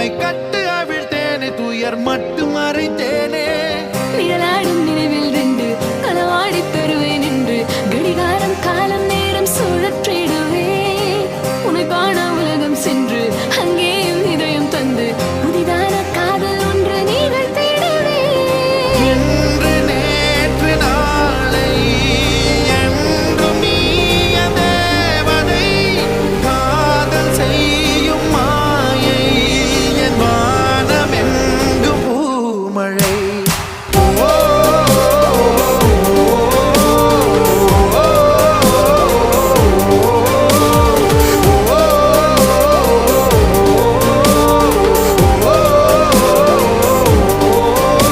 உம்மை கட்டு அவிழ்த்தேனே துயர் மட்டும் மறைத்தேன்